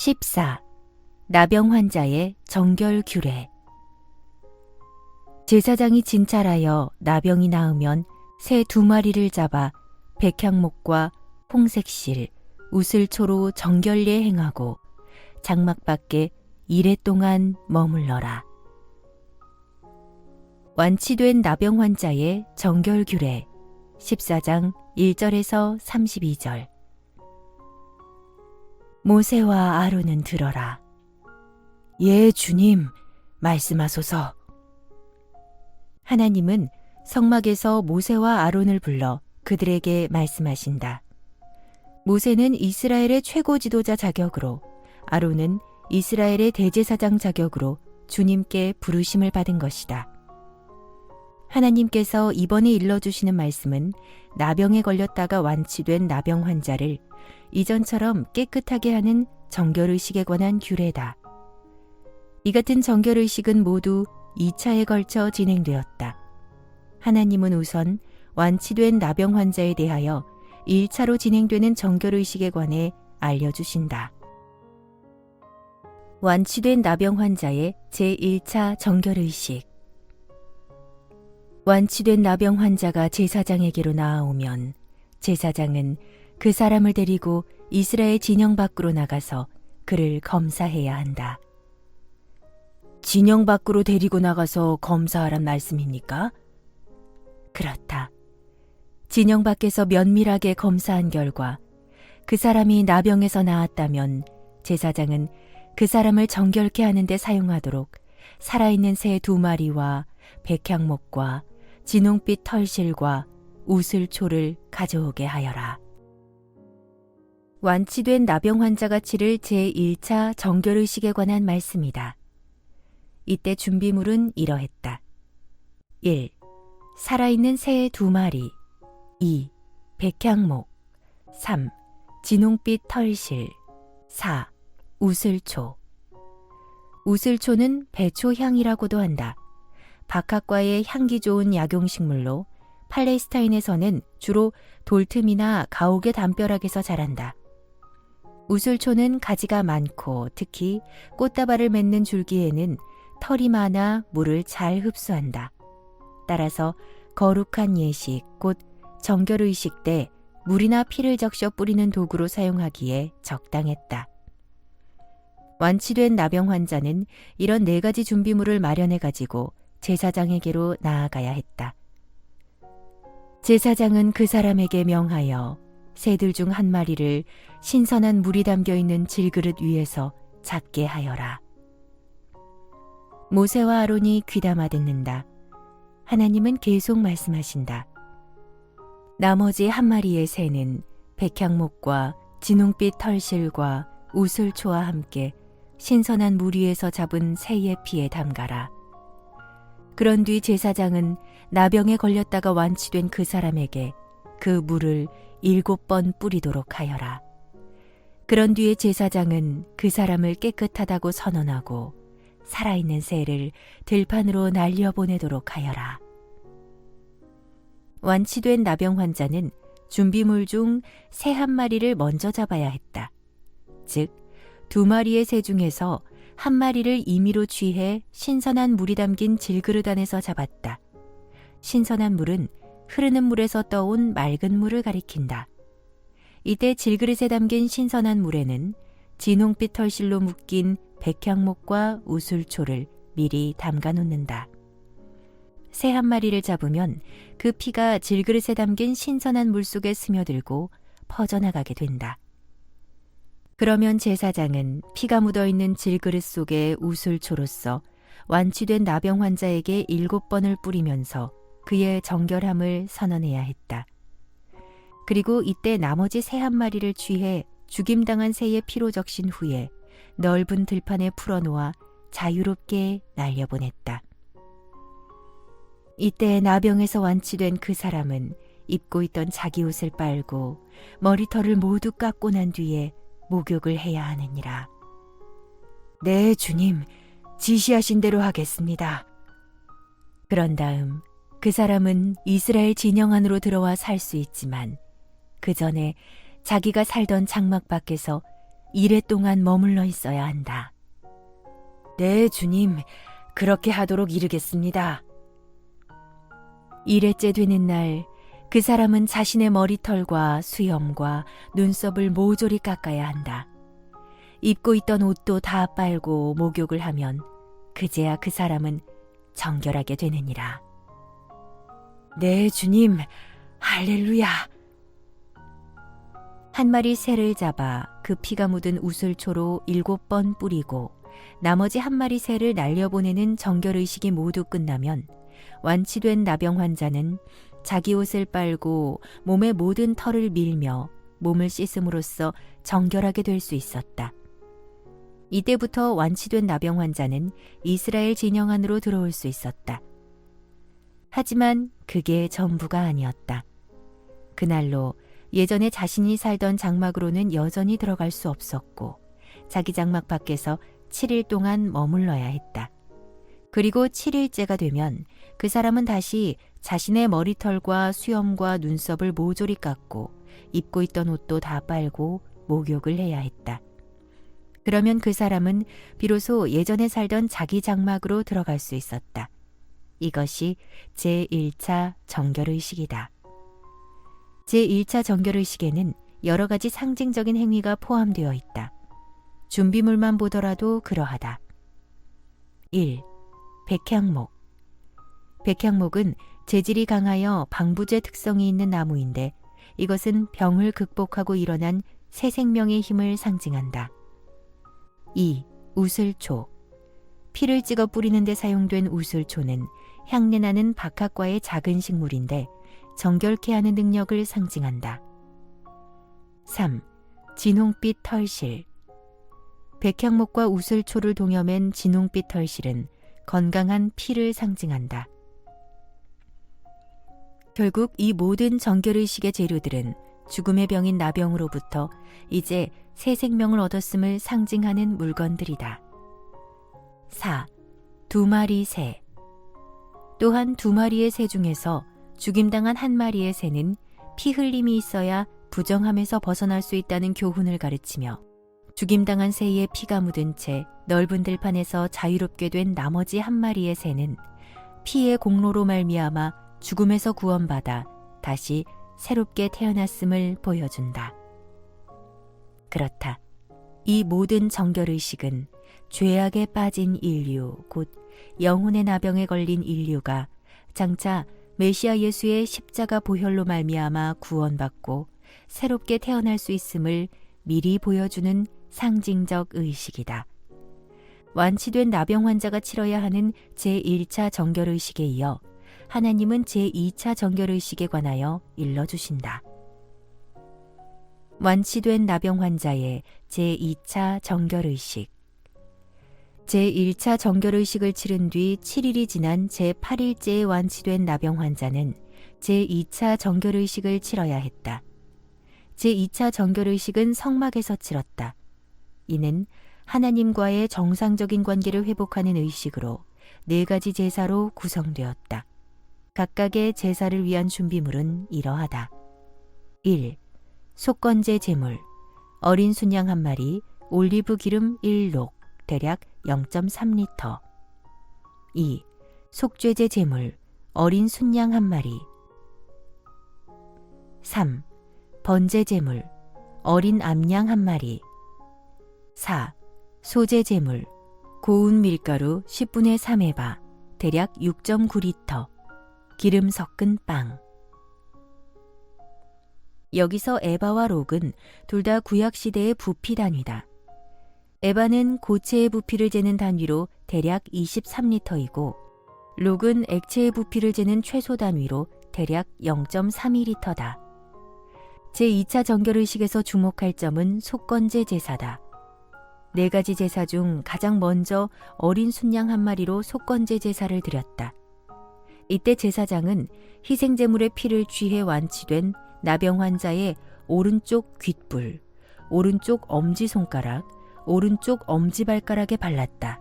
14. 나병 환자의 정결 규례 제사장이 진찰하여 나병이 나으면 새 두 마리를 잡아 백향목과 홍색실, 우슬초로 정결례 행하고 장막 밖에 이래 동안 머물러라. 완치된 나병 환자의 정결 규례 14장 1절에서 32절 모세와 아론은 들어라. 예, 주님, 말씀하소서. 하나님은 성막에서 모세와 아론을 불러 그들에게 말씀하신다. 모세는 이스라엘의 최고 지도자 자격으로, 아론은 이스라엘의 대제사장 자격으로 주님께 부르심을 받은 것이다. 하나님께서 이번에 일러주시는 말씀은 나병에 걸렸다가 완치된 나병 환자를 이전처럼 깨끗하게 하는 정결의식에 관한 규례다. 이 같은 정결의식은 모두 2차에 걸쳐 진행되었다. 하나님은 우선 완치된 나병 환자에 대하여 1차로 진행되는 정결의식에 관해 알려주신다. 완치된 나병 환자의 제1차 정결의식 완치된 나병 환자가 제사장에게로 나아오면 제사장은 그 사람을 데리고 이스라엘 진영 밖으로 나가서 그를 검사해야 한다. 진영 밖으로 데리고 나가서 검사하란 말씀입니까? 그렇다. 진영 밖에서 면밀하게 검사한 결과 그 사람이 나병에서 나았다면 제사장은 그 사람을 정결케 하는데 사용하도록 살아있는 새 두 마리와 백향목과 진홍빛 털실과 우슬초를 가져오게 하여라. 완치된 나병 환자가 치를 제1차 정결의식에 관한 말씀이다. 이때 준비물은 이러했다. 1. 살아있는 새 두 마리 2. 백향목 3. 진홍빛 털실 4. 우슬초 우슬초는 배초향이라고도 한다. 박학과의 향기 좋은 약용식물로 팔레스타인에서는 주로 돌틈이나 가옥의 담벼락에서 자란다. 우슬초는 가지가 많고 특히 꽃다발을 맺는 줄기에는 털이 많아 물을 잘 흡수한다. 따라서 거룩한 예식, 곧 정결의식 때 물이나 피를 적셔 뿌리는 도구로 사용하기에 적당했다. 완치된 나병 환자는 이런 네 가지 준비물을 마련해 가지고 제사장에게로 나아가야 했다. 제사장은 그 사람에게 명하여 새들 중 한 마리를 신선한 물이 담겨 있는 질그릇 위에서 잡게 하여라. 모세와 아론이 귀담아 듣는다. 하나님은 계속 말씀하신다. 나머지 한 마리의 새는 백향목과 진홍빛 털실과 우슬초와 함께 신선한 물 위에서 잡은 새의 피에 담가라. 그런 뒤 제사장은 나병에 걸렸다가 완치된 그 사람에게 그 물을 일곱 번 뿌리도록 하여라. 그런 뒤에 제사장은 그 사람을 깨끗하다고 선언하고 살아있는 새를 들판으로 날려보내도록 하여라. 완치된 나병 환자는 준비물 중 새 한 마리를 먼저 잡아야 했다. 즉, 두 마리의 새 중에서 한 마리를 임의로 취해 신선한 물이 담긴 질그릇 안에서 잡았다. 신선한 물은 흐르는 물에서 떠온 맑은 물을 가리킨다. 이때 질그릇에 담긴 신선한 물에는 진홍빛 털실로 묶인 백향목과 우술초를 미리 담가 놓는다. 새 한 마리를 잡으면 그 피가 질그릇에 담긴 신선한 물 속에 스며들고 퍼져나가게 된다. 그러면 제사장은 피가 묻어 있는 질그릇 속에 우술초로서 완치된 나병 환자에게 일곱 번을 뿌리면서 그의 정결함을 선언해야 했다. 그리고 이때 나머지 새 한 마리를 취해 죽임당한 새의 피로 적신 후에 넓은 들판에 풀어놓아 자유롭게 날려보냈다. 이때 나병에서 완치된 그 사람은 입고 있던 자기 옷을 빨고 머리털을 모두 깎고 난 뒤에 목욕을 해야 하느니라. 네, 주님, 지시하신 대로 하겠습니다. 그런 다음 그 사람은 이스라엘 진영 안으로 들어와 살 수 있지만 그 전에 자기가 살던 장막 밖에서 이래 동안 머물러 있어야 한다. 네, 주님. 그렇게 하도록 이르겠습니다. 이래째 되는 날, 그 사람은 자신의 머리털과 수염과 눈썹을 모조리 깎아야 한다. 입고 있던 옷도 다 빨고 목욕을 하면 그제야 그 사람은 정결하게 되느니라. 네, 주님. 할렐루야. 한 마리 새를 잡아 그 피가 묻은 우슬초로 일곱 번 뿌리고 나머지 한 마리 새를 날려보내는 정결의식이 모두 끝나면 완치된 나병 환자는 자기 옷을 빨고 몸의 모든 털을 밀며 몸을 씻음으로써 정결하게 될 수 있었다. 이때부터 완치된 나병 환자는 이스라엘 진영 안으로 들어올 수 있었다. 하지만 그게 전부가 아니었다. 그날로 예전에 자신이 살던 장막으로는 여전히 들어갈 수 없었고 자기 장막 밖에서 7일 동안 머물러야 했다. 그리고 7일째가 되면 그 사람은 다시 자신의 머리털과 수염과 눈썹을 모조리 깎고 입고 있던 옷도 다 빨고 목욕을 해야 했다. 그러면 그 사람은 비로소 예전에 살던 자기 장막으로 들어갈 수 있었다. 이것이 제1차 정결의식이다. 제1차 정결의식에는 여러 가지 상징적인 행위가 포함되어 있다. 준비물만 보더라도 그러하다. 1. 백향목. 백향목은 재질이 강하여 방부제 특성이 있는 나무인데 이것은 병을 극복하고 일어난 새 생명의 힘을 상징한다. 2. 우슬초. 피를 찍어 뿌리는데 사용된 우슬초는 향내나는 박학과의 작은 식물인데 정결케 하는 능력을 상징한다. 3. 진홍빛 털실. 백향목과 우슬초를 동여맨 진홍빛 털실은 건강한 피를 상징한다. 결국 이 모든 정결의식의 재료들은 죽음의 병인 나병으로부터 이제 새 생명을 얻었음을 상징하는 물건들이다. 4. 두 마리 새. 또한 두 마리의 새 중에서 죽임당한 한 마리의 새는 피 흘림이 있어야 부정함에서 벗어날 수 있다는 교훈을 가르치며 죽임당한 새의 피가 묻은 채 넓은 들판에서 자유롭게 된 나머지 한 마리의 새는 피의 공로로 말미암아 죽음에서 구원받아 다시 새롭게 태어났음을 보여준다. 그렇다. 이 모든 정결의식은 죄악에 빠진 인류, 곧 영혼의 나병에 걸린 인류가 장차 메시아 예수의 십자가 보혈로 말미암아 구원받고 새롭게 태어날 수 있음을 미리 보여주는 상징적 의식이다. 완치된 나병 환자가 치러야 하는 제1차 정결의식에 이어 하나님은 제2차 정결의식에 관하여 일러주신다. 완치된 나병 환자의 제2차 정결의식 제1차 정결의식을 치른 뒤 7일이 지난 제8일째에 완치된 나병 환자는 제2차 정결의식을 치러야 했다. 제2차 정결의식은 성막에서 치렀다. 이는 하나님과의 정상적인 관계를 회복하는 의식으로 네 가지 제사로 구성되었다. 각각의 제사를 위한 준비물은 이러하다. 1. 속건제 제물 어린 순양 한 마리, 올리브 기름 1록, 대략 0.3리터. 2. 속죄제 제물 어린 순양 한 마리. 3. 번제 제물 어린 암양 한 마리. 4. 소제 제물 고운 밀가루 10분의 3에바 대략 6.9리터. 기름 섞은 빵. 여기서 에바와 록은 둘 다 구약 시대의 부피 단위다. 에바는 고체의 부피를 재는 단위로 대략 23리터이고 록은 액체의 부피를 재는 최소 단위로 대략 0.32리터다. 제2차 정결의식에서 주목할 점은 속건제 제사다. 네 가지 제사 중 가장 먼저 어린 순양 한 마리로 속건제 제사를 드렸다. 이때 제사장은 희생제물의 피를 취해 완치된 나병 환자의 오른쪽 귓불, 오른쪽 엄지손가락, 오른쪽 엄지발가락에 발랐다.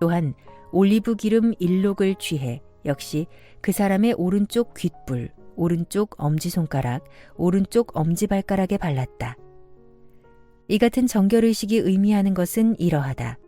또한 올리브 기름 일록을 취해 역시 그 사람의 오른쪽 귓불, 오른쪽 엄지손가락, 오른쪽 엄지발가락에 발랐다. 이 같은 정결의식이 의미하는 것은 이러하다.